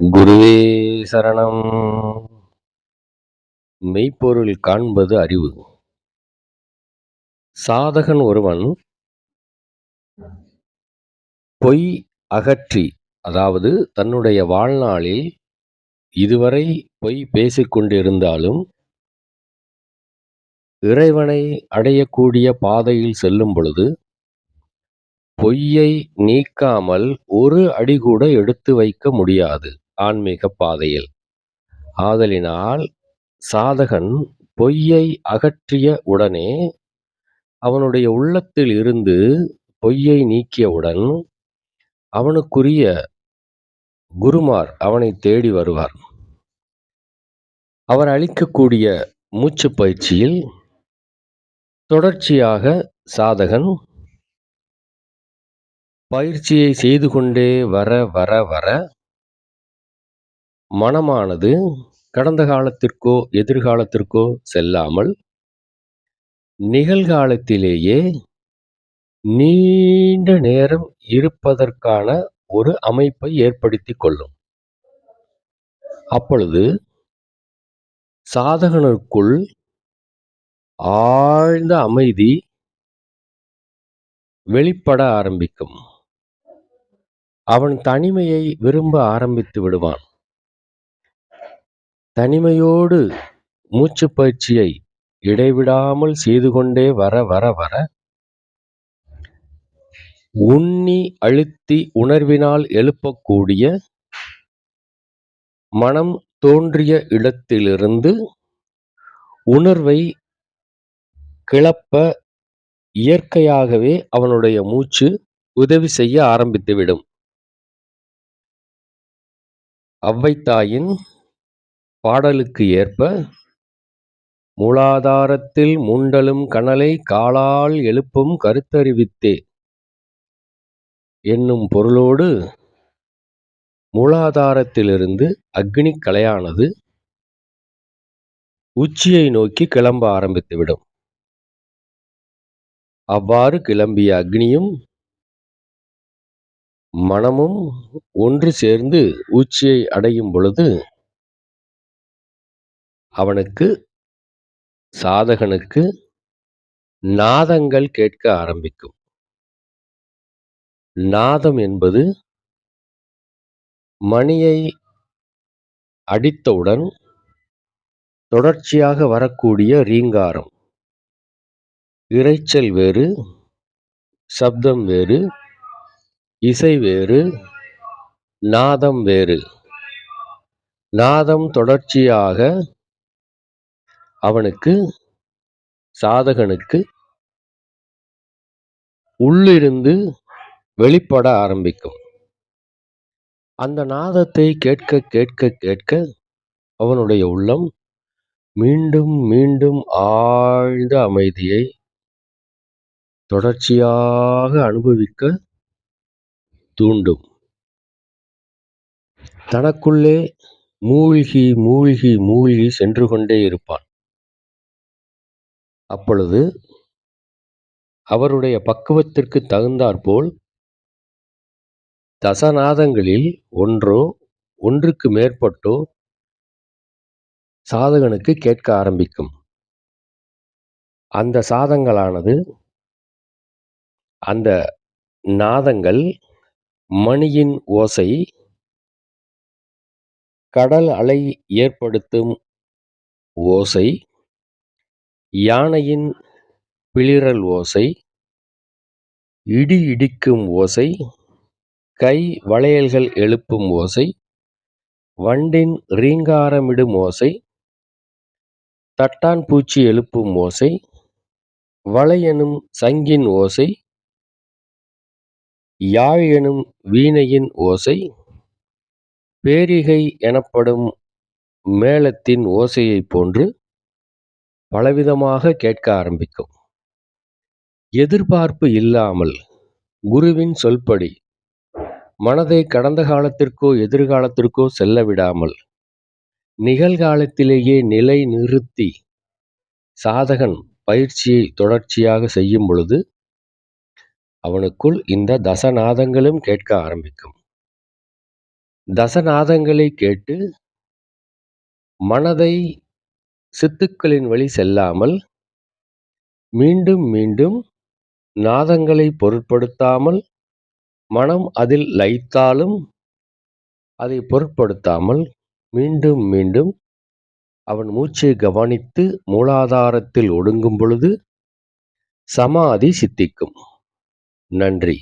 குருவே சரணம். மெய்ப்பொருள் காண்பது அறிவு. சாதகன் ஒருவன் பொய் அகற்றி அதாவது தன்னுடைய வாழ்நாளில் இதுவரை பொய் பேசிக்கொண்டிருந்தாலும் இறைவனை அடையக்கூடிய பாதையில் செல்லும் பொழுது பொய்யை நீக்காமல் ஒரு அடி கூட எடுத்து வைக்க முடியாது. ஆன்மீக பாதையில். ஆதலினால் சாதகன் பொய்யை அகற்றிய உடனே அவனுடைய உள்ளத்தில் இருந்து பொய்யை நீக்கியவுடன் அவனுக்குரிய குருமார் அவனை தேடி வருவார். அவர் அளிக்கக்கூடிய மூச்சு பயிற்சியில் தொடர்ச்சியாக சாதகன் பயிற்சியை செய்து கொண்டே வர வர வர மனமானது கடந்த காலத்திற்கோ எதிர்காலத்திற்கோ செல்லாமல் நிகழ்காலத்திலேயே நீண்ட நேரம் இருப்பதற்கான ஒரு அமைப்பை ஏற்படுத்திக் கொள்ளும். அப்பொழுது சாதகனுக்குள் ஆழ்ந்த அமைதி வெளிப்பட ஆரம்பிக்கும். அவன் தனிமையை விரும்ப ஆரம்பித்து விடுவான். தனிமையோடு மூச்சு பயிற்சியை இடைவிடாமல் செய்து கொண்டே வர வர வர உண்ணி அழுத்தி உணர்வினால் எழுப்பக்கூடிய மனம் தோன்றிய இடத்திலிருந்து உணர்வை கிளப்ப இயற்கையாகவே அவனுடைய மூச்சு உதவி செய்ய ஆரம்பித்துவிடும். அவ்வைத்தாயின் பாடலுக்கு ஏற்ப மூலாதாரத்தில் மூண்டலும் கனலை காலால் எழுப்பும் கருத்தறிவித்தே என்னும் பொருளோடு மூலாதாரத்திலிருந்து அக்னி கலையானது உச்சியை நோக்கி கிளம்ப ஆரம்பித்துவிடும். அவ்வாறு கிளம்பிய அக்னியும் மனமும் ஒன்று சேர்ந்து உச்சியை அடையும் பொழுது அவனுக்கு சாதகனுக்கு நாதங்கள் கேட்க ஆரம்பிக்கும். நாதம் என்பது மணியை அடித்தவுடன் தொடர்ச்சியாக வரக்கூடிய ரீங்காரம். இரைச்சல் வேறு சப்தம் வேறு இசை வேறு நாதம் வேறு. நாதம் தொடர்ச்சியாக அவனுக்கு சாதகனுக்கு உள்ளிருந்து வெளிப்பட ஆரம்பிக்கும். அந்த நாதத்தை கேட்க கேட்க கேட்க அவனுடைய உள்ளம் மீண்டும் மீண்டும் ஆழ்ந்த அமைதியை தொடர்ச்சியாக அனுபவிக்க தூண்டும். தனக்குள்ளே மூழ்கி மூழ்கி மூழ்கி சென்று கொண்டே இருப்பான். அப்பொழுது அவருடைய பக்குவத்திற்கு தகுந்தாற்போல் தசநாதங்களில் ஒன்றோ ஒன்றுக்கு மேற்பட்டோ சாதகனுக்கு கேட்க ஆரம்பிக்கும். அந்த சாதங்களானது அந்த நாதங்கள் மணியின் ஓசை கடல் அலை ஏற்படுத்தும் ஓசை யானையின் பிளிறல் ஓசை இடி இடிக்கும் ஓசை கை வளையல்கள் எழுப்பும் ஓசை வண்டின் ரீங்காரமிடும் ஓசை தட்டான் பூச்சி எழுப்பும் ஓசை வளை எனும் சங்கின் ஓசை யாழ் எனும் வீணையின் ஓசை பேரிகை எனப்படும் மேளத்தின் ஓசையைப் போன்று பலவிதமாக கேட்க ஆரம்பிக்கும். எதிர்பார்ப்பு இல்லாமல் குருவின் சொல்படி மனதை கடந்த காலத்திற்கோ எதிர்காலத்திற்கோ செல்ல விடாமல் நிகழ்காலத்திலேயே நிலை நிறுத்தி சாதகன் பயிற்சியை தொடர்ச்சியாக செய்யும் பொழுது அவனுக்குள் இந்த தசநாதங்களும் கேட்க ஆரம்பிக்கும். தசநாதங்களை கேட்டு மனதை சித்துக்களின் வழி செல்லாமல் மீண்டும் மீண்டும் நாதங்களை பொருட்படுத்தாமல் மனம் அதில் லயித்தாலும் அதை பொருட்படுத்தாமல் மீண்டும் மீண்டும் அவன் மூச்சை கவனித்து மூலாதாரத்தில் ஒடுங்கும் பொழுது சமாதி சித்திக்கும். நன்றி.